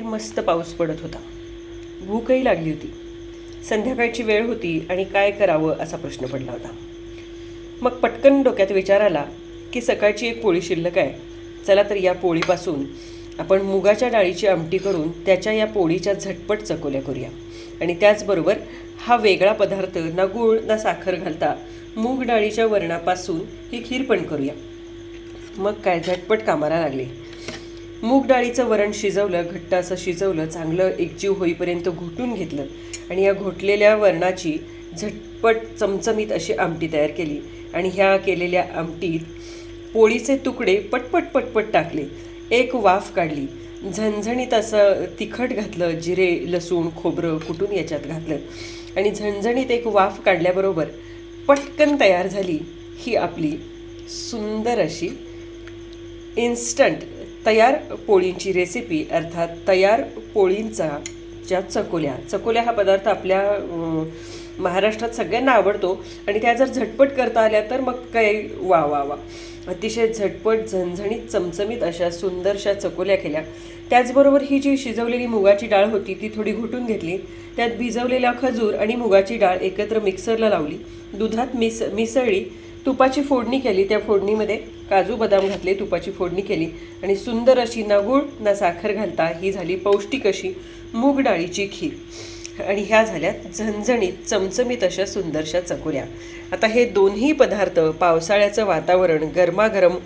बाहेर मस्त पाऊस पडत होता. भूकही लागली होती. संध्याकाळची वेळ होती आणि काय करावं असा प्रश्न पडला होता. मग पटकन डोक्यात विचार आला की सकाळची एक पोळी शिल्लक आहे. चला तर या पोळीपासून आपण मुगाच्या डाळीची आमटी करून त्याच्या या पोळीच्या झटपट चकोल्या करूया. आणि त्याचबरोबर हा वेगळा पदार्थ ना गूळ ना साखर घालता मूग डाळीच्या वरणापासून ही खीर पण करूया. मग काय झटपट कामाला लागले. मूग डाळीचं वरण शिजवलं घट्ट असं शिजवलं चांगलं एकजीव होईपर्यंत घोटून घेतलं आणि या घोटलेल्या वरणाची झटपट चमचमीत अशी आमटी तयार केली आणि ह्या केलेल्या आमटीत पोळीचे तुकडे पटपट पटपट टाकले. एक वाफ काढली. झणझणीत असं तिखट घातलं जिरे लसूण खोबरं कुटून याच्यात घातलं आणि झणझणीत एक वाफ काढल्याबरोबर पटकन तयार झाली ही आपली सुंदर अशी इन्स्टंट तयार पोळींची रेसिपी अर्थात तयार पोळींचा ज्या चकोल्या चकोल्या हा पदार्थ आपल्या महाराष्ट्रात सगळ्यांना आवडतो आणि त्या जर झटपट करता आल्या तर मग काय वा वा वा. अतिशय झटपट झणझणीत चमचमीत अशा सुंदरशा चकोल्या केल्या. त्याचबरोबर ही जी शिजवलेली मुगाची डाळ होती ती थोडी घुटून घेतली. त्यात भिजवलेला खजूर आणि मुगाची डाळ एकत्र मिक्सरला लावली. दुधात मिस मिसळली. तुपाची फोडणी केली त्या फोडणीमध्ये. काजू बदाम घातले तुपाची फोडणी केली आणि सुंदर अशी ना गूळ ना साखर घालता ही झाली पौष्टिक अशी मूग डाळीची खीर. आणि ह्या झाल्या झणझणीत चमचमीत अशा सुंदरशा चकोऱ्या. आता हे दोन्ही पदार्थ पावसाळ्याचं वातावरण गरमागरम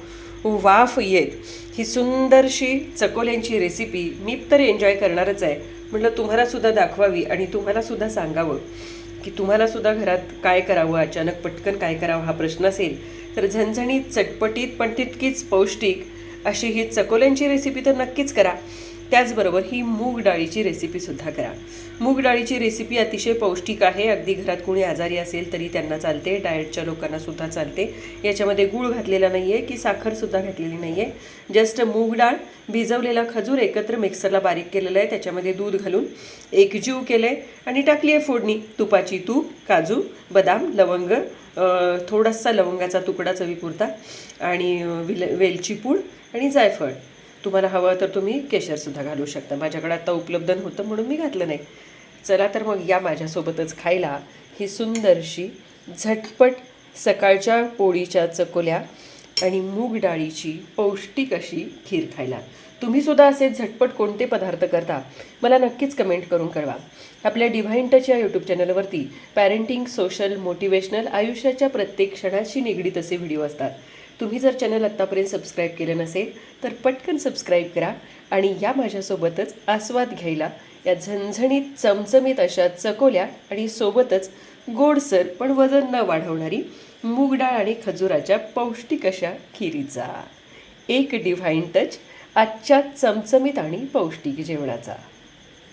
वाफ येत. ही सुंदरशी चकोल्यांची रेसिपी मी तर एन्जॉय करणारच आहे. म्हटलं तुम्हालासुद्धा दाखवावी आणि तुम्हालासुद्धा सांगावं की तुम्हालासुद्धा घरात काय करावं अचानक पटकन काय करावं हा प्रश्न असेल तर झणझणीत चटपटीत पण तितकीच पौष्टिक अशी ही चकोल्यांची रेसिपी तर नक्कीच करा. त्याचबरोबर ही मूग डाळीची रेसिपीसुद्धा करा. मूग डाळीची रेसिपी अतिशय पौष्टिक आहे. अगदी घरात कोणी आजारी असेल तरी त्यांना चालते. डाएटच्या लोकांनासुद्धा चालते. याच्यामध्ये गूळ घातलेला नाही आहे की साखरसुद्धा घातलेली नाही आहे जस्ट मूग डाळ भिजवलेला खजूर एकत्र मिक्सरला बारीक केलेलं आहे. त्याच्यामध्ये दूध घालून एकजीव केलं आहे आणि टाकली आहे फोडणी. तुपाची तूप काजू बदाम लवंग थोडासा लवंगाचा तुकडा चवीपुरता आणि विल वेलची पूड आणि जायफळ. तुम्हाला हवं तर तुम्ही केशरसुद्धा घालू शकता. माझ्याकडे आता उपलब्ध नव्हतं म्हणून मी घातलं नाही. चला तर मग या माझ्यासोबतच खायला ही सुंदरशी झटपट सकाळच्या पोळीच्या चकोल्या आणि मूग डाळीची पौष्टिक अशी खीर खायला. तुम्ही सुद्धा असे झटपट कोणते पदार्थ करता? मला नक्कीच कमेंट करून कळवा. आपल्या डिव्हाइन टच या यूट्यूब चॅनलवरती पॅरेंटिंग सोशल मोटिवेशनल आयुष्याच्या प्रत्येक क्षणाशी निगडीत असे व्हिडिओ असतात. तुम्ही जर चॅनल आत्तापर्यंत सबस्क्राईब केलं नसेल तर पटकन सबस्क्राईब करा आणि या माझ्यासोबतच आस्वाद घ्यायला या झणझणीत चमचमीत अशा चकोल्या आणि सोबतच गोडसर पण वजन न वाढवणारी मूग डाळ आणि खजुराच्या पौष्टिक अशा खिरीचा. एक डिव्हाइन टच आजच्या चमचमीत आणि पौष्टिक जेवणाचा.